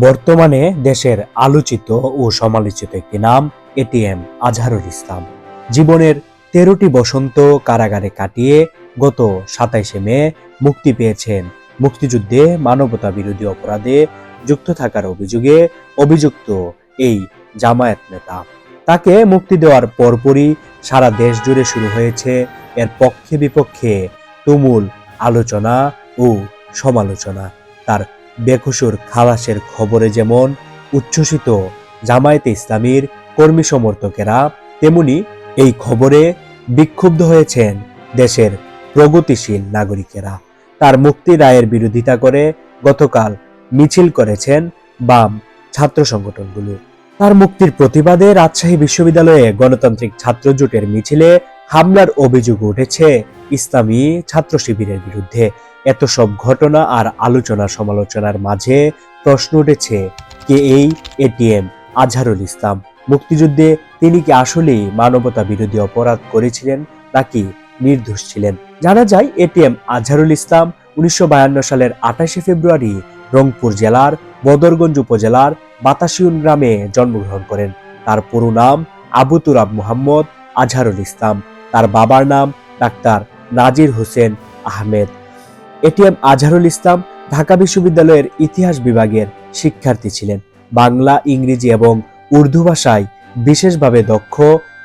বর্তমানে দেশের আলোচিত ও সমালোচিত একটি নাম এটিএম আজহারুল ইসলাম। জীবনের তেরোটি বসন্ত কারাগারে কাটিয়ে গত সাতাইশে মে মুক্তি পেয়েছেন মুক্তিযুদ্ধে মানবতা বিরোধী অপরাধে যুক্ত থাকার অভিযোগে অভিযুক্ত এই জামায়াত নেতা। তাকে মুক্তি দেওয়ার পরপরই সারা দেশ জুড়ে শুরু হয়েছে এর পক্ষে বিপক্ষে তুমুল আলোচনা ও সমালোচনা। তার বেকসুর খালাসের খবরে যেমন উচ্ছ্বসিত জামায়াতে ইসলামীর কর্মী সমর্থকেরা, তেমনি এই খবরে বিক্ষুব্ধ হয়েছেন দেশের প্রগতিশীল নাগরিকেরা। তার মুক্তি রায়ের বিরোধিতা করে গতকাল মিছিল করেছেন বাম ছাত্র সংগঠনগুলো। তার মুক্তির প্রতিবাদে রাজশাহী বিশ্ববিদ্যালয়ে গণতান্ত্রিক ছাত্র জোটের মিছিলে হামলার অভিযোগ উঠেছে ইসলামী ছাত্র শিবিরের বিরুদ্ধে। এত সব ঘটনা আর আলোচনা সমালোচনার মাঝে প্রশ্ন উঠেছে, কে এই এটিএম আজহারুল ইসলাম। মুক্তিযুদ্ধে তিনি কি আসলেই মানবতা বিরোধী অপরাধ করেছিলেন নাকি নির্দোষ ছিলেন? জানা যায় এটিএম আজহারুল ইসলাম উনিশশো বায়ান্ন সালের আঠাশে ফেব্রুয়ারি রংপুর জেলার বদরগঞ্জ উপজেলার বাতাসিউন গ্রামে জন্মগ্রহণ করেন। তার পুরো নাম আবু তুরাব মুহাম্মদ আজহারুল ইসলাম। তার বাবার নাম ডাক্তার নাজির হোসেন আহমেদ। এটিএম আজহারুল ইসলাম ঢাকা বিশ্ববিদ্যালয়ের ইতিহাস বিভাগের শিক্ষার্থী ছিলেন। বাংলা, ইংরেজি এবং উর্দু ভাষায় বিশেষভাবে দক্ষ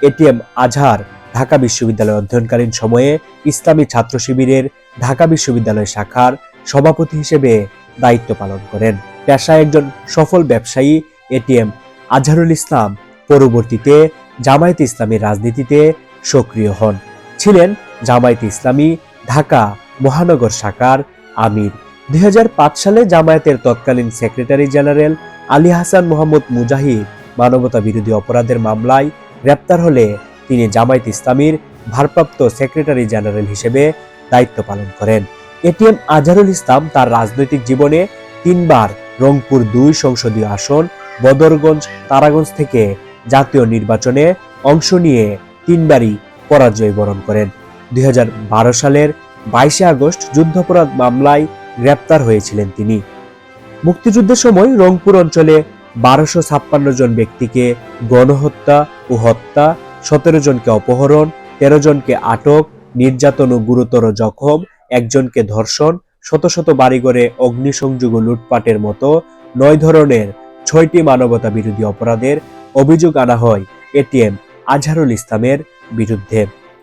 এটিএম আজহার ঢাকা বিশ্ববিদ্যালয়ে অধ্যয়নকালীন সময়ে ইসলামী ছাত্র শিবিরের ঢাকা বিশ্ববিদ্যালয় শাখার সভাপতি হিসেবে দায়িত্ব পালন করেন। পেশায় একজন সফল ব্যবসায়ী এটিএম আজহারুল ইসলাম পরবর্তীতে জামায়াতে ইসলামী রাজনীতিতে সক্রিয় হন। ছিলেন জামায়াতে ইসলামী ঢাকা মহানগর শাখার আমির। দুই হাজার পাঁচ সালে জামায়াতের তৎকালীন সেক্রেটারি জেনারেল আলী হাসান মোহাম্মদ মুজাহিদ মানবতা বিরোধী অপরাধের মামলায় গ্রেপ্তার হলে তিনি জামায়াত ইসলামীর ভারপ্রাপ্ত সেক্রেটারি জেনারেল হিসেবে দায়িত্ব পালন করেন। এটিএম আজহারুল ইসলাম তার রাজনৈতিক জীবনে তিনবার রংপুর দুই সংসদীয় আসন, বদরগঞ্জ, তারাগঞ্জ থেকে জাতীয় নির্বাচনে অংশ নিয়ে তিনবারই পরাজয় বরণ করেন। দুই হাজার বারো সালের বাইশে আগস্ট যুদ্ধাপরাধ মামলায় গ্রেপ্তার হয়েছিলেন তিনি। মুক্তিযুদ্ধের সময় রংপুর অঞ্চলে বারোশো ছাপ্পান্ন জন ব্যক্তিকে গণহত্যা ও হত্যা, সতেরো জনকে অপহরণ, তেরো জনকে আটক, নির্যাতন ও গুরুতর জখম, একজনকে ধর্ষণ, শত শত বাড়িঘরে অগ্নিসংযোগ ও লুটপাটের মতো নয় ধরনের ছয়টি মানবতা বিরোধী অপরাধের অভিযোগ আনা হয় এটিএম আজহারুল ইসলামের বিরুদ্ধে।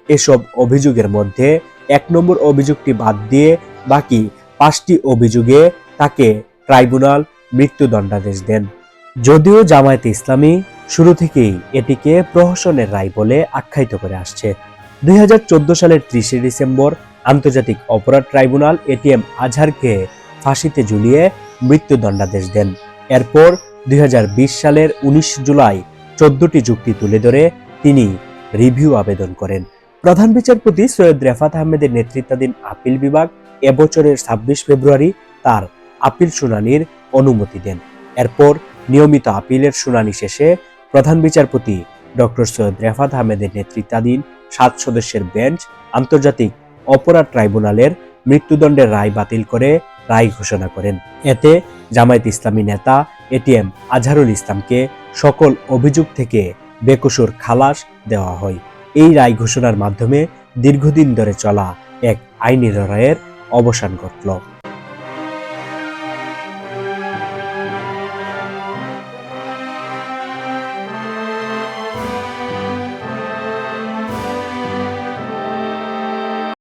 এসব অভিযোগের মধ্যে এক নম্বর অভিযোগটি বাদ দিয়ে বাকি পাঁচটি অভিযোগে তাকে ট্রাইব্যুনাল মৃত্যুদণ্ডাদেশ দেন। যদিও জামায়াতে ইসলামী শুরু থেকেই এটিকে প্রহসনের রায় বলে আখ্যায়িত করে আসছে। দুই হাজার চোদ্দ সালের ত্রিশে ডিসেম্বর আন্তর্জাতিক অপরাধ ট্রাইব্যুনাল এটিএম আজহারকে ফাঁসিতে ঝুলিয়ে মৃত্যুদণ্ডাদেশ দেন। এরপর দুই হাজার বিশ সালের উনিশ জুলাই চোদ্দটি যুক্তি তুলে ধরে তিনি রিভিউ আবেদন করেন। প্রধান বিচারপতি সৈয়দ রেফাত আহমেদের নেতৃত্বাধীন আপিল বিভাগ এবছরের ছাব্বিশ ফেব্রুয়ারি তার আপিল শুনানির অনুমতি দেন। এরপর নিয়মিত আপিলের শুনানি শেষে প্রধান বিচারপতি ডক্টর সৈয়দ রেফাত আহমেদের নেতৃত্বাধীন সাত সদস্যের বেঞ্চ আন্তর্জাতিক অপরাধ ট্রাইব্যুনালের মৃত্যুদণ্ডের রায় বাতিল করে রায় ঘোষণা করেন। এতে জামায়াত ইসলামী নেতা এটিএম আজহারুল ইসলামকে সকল অভিযোগ থেকে বেকসুর খালাস দেওয়া হয়। এই রায় ঘোষণার মাধ্যমে দীর্ঘদিন ধরে চলা এক আইনি লড়াইয়ের অবসান ঘটল।